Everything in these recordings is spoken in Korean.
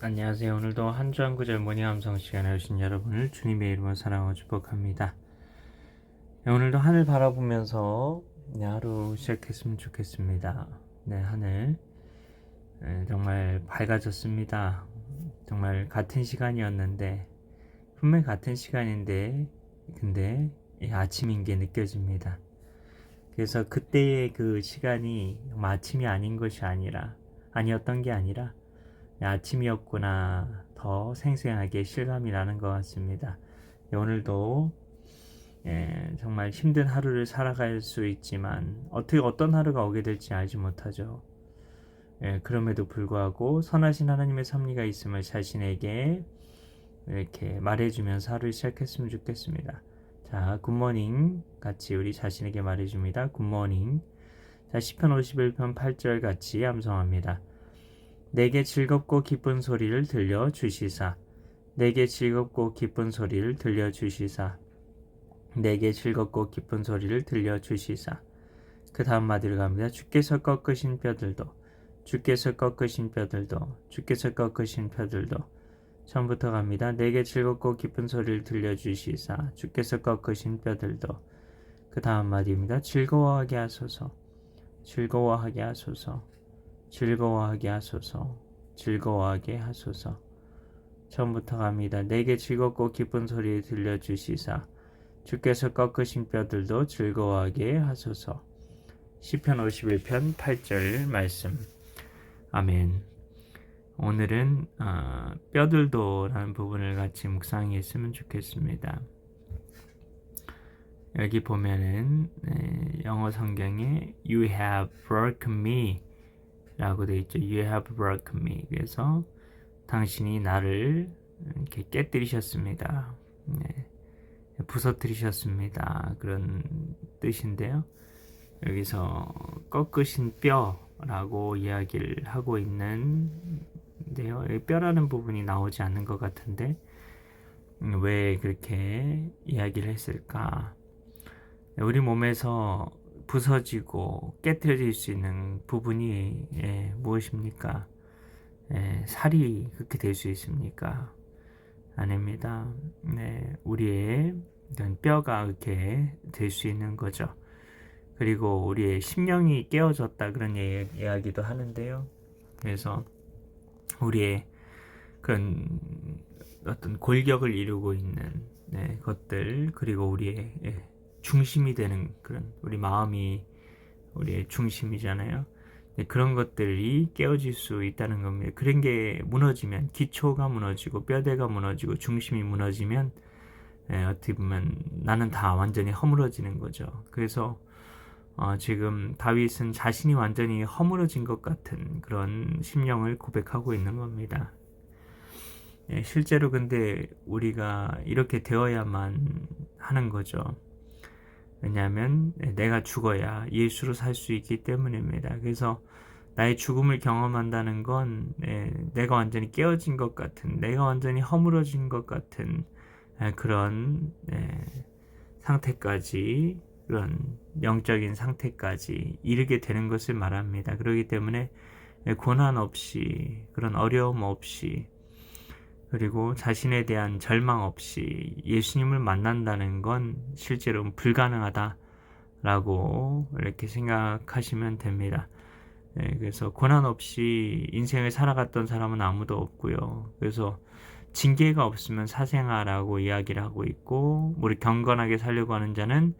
안녕하세요. 오늘도 한 주 한 구절 모닝 함성 시간에 오신 여러분을 주님의 이름으로 사랑하고 축복합니다. 네, 오늘도 하늘 바라보면서 네, 하루 시작했으면 좋겠습니다. 네, 하늘 네, 정말 밝아졌습니다. 정말 같은 시간이었는데 분명 같은 시간인데 근데 아침인 게 느껴집니다. 그래서 그때의 그 시간이 아침이 아닌 것이 아니라 아니었던 게 아니라 아침이었구나 더 생생하게 실감이 나는 것 같습니다. 예, 오늘도 예, 정말 힘든 하루를 살아갈 수 있지만 어떻게 어떤 하루가 오게 될지 알지 못하죠. 예, 그럼에도 불구하고 선하신 하나님의 섭리가 있음을 자신에게 이렇게 말해주면서 하루를 시작했으면 좋겠습니다. 자, 굿모닝 같이 우리 자신에게 말해줍니다. 굿모닝. 자, 10편 51편 8절 같이 암송합니다. 내게 즐겁고 기쁜 소리를 들려 주시사. 내게 즐겁고 기쁜 소리를 들려 주시사. 내게 즐겁고 기쁜 소리를 들려 주시사. 그 다음 마디를 갑니다. 주께서 꺾으신 뼈들도, 주께서 꺾으신 뼈들도, 주께서 꺾으신 뼈들도. 처음부터 갑니다. 내게 즐겁고 기쁜 소리를 들려 주시사. 주께서 꺾으신 뼈들도. 그 다음 마디입니다. 즐거워하게 하소서. 즐거워하게 하소서. 즐거워하게 하소서. 즐거워하게 하소서. 처음부터 갑니다. 내게 즐겁고 기쁜 소리 들려주시사. 주께서 꺾으신 뼈들도 즐거워하게 하소서. 시편 51편 8절 말씀. 아멘. 오늘은 어, 뼈들도라는 부분을 같이 묵상했으면 좋겠습니다. 여기 보면은 네, 영어 성경에 You have broken me 라고 되어 있죠. You have broken me. 그래서 당신이 나를 이렇게 깨뜨리셨습니다. 네. 부서뜨리셨습니다. 그런 뜻인데요. 여기서 꺾으신 뼈라고 이야기를 하고 있는데요. 뼈라는 부분이 나오지 않는 것 같은데 왜 그렇게 이야기를 했을까? 우리 몸에서 부서지고 깨뜨려질 수 있는 부분이 예, 무엇입니까? 예, 살이 그렇게 될 수 있습니까? 아닙니다. 네, 우리의 뼈가 이렇게 될 수 있는 거죠. 그리고 우리의 심령이 깨어졌다 그런 예, 이야기도 하는데요. 그래서 우리의 그런 어떤 골격을 이루고 있는 네, 것들 그리고 우리의 예, 중심이 되는 그런 우리 마음이 우리의 중심이잖아요. 그런 것들이 깨어질 수 있다는 겁니다. 그런 게 무너지면 기초가 무너지고 뼈대가 무너지고 중심이 무너지면 예, 어떻게 보면 나는 다 완전히 허물어지는 거죠. 그래서 어, 지금 다윗은 자신이 완전히 허물어진 것 같은 그런 심령을 고백하고 있는 겁니다. 예, 실제로 근데 우리가 이렇게 되어야만 하는 거죠. 왜냐하면 내가 죽어야 예수로 살 수 있기 때문입니다. 그래서 나의 죽음을 경험한다는 건 내가 완전히 깨어진 것 같은, 내가 완전히 허물어진 것 같은 그런 상태까지, 그런 영적인 상태까지 이르게 되는 것을 말합니다. 그렇기 때문에 고난 없이, 그런 어려움 없이, 그리고 자신에 대한 절망 없이 예수님을 만난다는 건 실제로 불가능하다라고 이렇게 생각하시면 됩니다. 네, 그래서 고난 없이 인생을 살아갔던 사람은 아무도 없고요. 그래서 징계가 없으면 사생아라고 이야기를 하고 있고, 우리 경건하게 살려고 하는 자는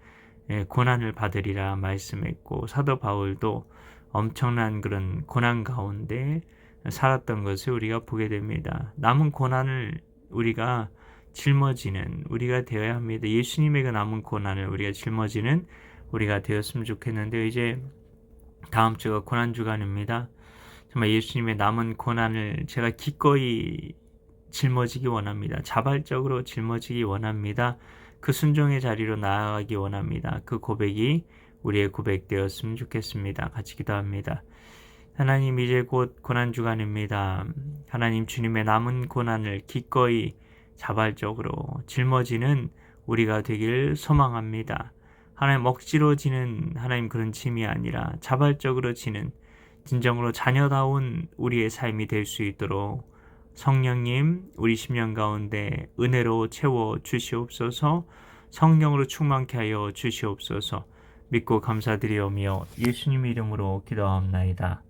예, 고난을 받으리라 말씀했고, 사도 바울도 엄청난 그런 고난 가운데 살았던 것을 우리가 보게 됩니다. 남은 고난을 우리가 짊어지는 우리가 되어야 합니다. 예수님의 그 남은 고난을 우리가 짊어지는 우리가 되었으면 좋겠는데 이제 다음 주가 고난 주간입니다. 정말 예수님의 남은 고난을 제가 기꺼이 짊어지기 원합니다. 자발적으로 짊어지기 원합니다. 그 순종의 자리로 나아가기 원합니다. 그 고백이 우리의 고백되었으면 좋겠습니다. 같이 기도합니다. 하나님 이제 곧 고난 주간입니다. 하나님 주님의 남은 고난을 기꺼이 자발적으로 짊어지는 우리가 되길 소망합니다. 하나님 억지로 지는 하나님 그런 짐이 아니라 자발적으로 지는 진정으로 자녀다운 우리의 삶이 될 수 있도록 성령님, 우리 심령 가운데 은혜로 채워 주시옵소서. 성령으로 충만케 하여 주시옵소서. 믿고 감사드리오며 예수님 이름으로 기도하옵나이다.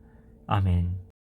아멘.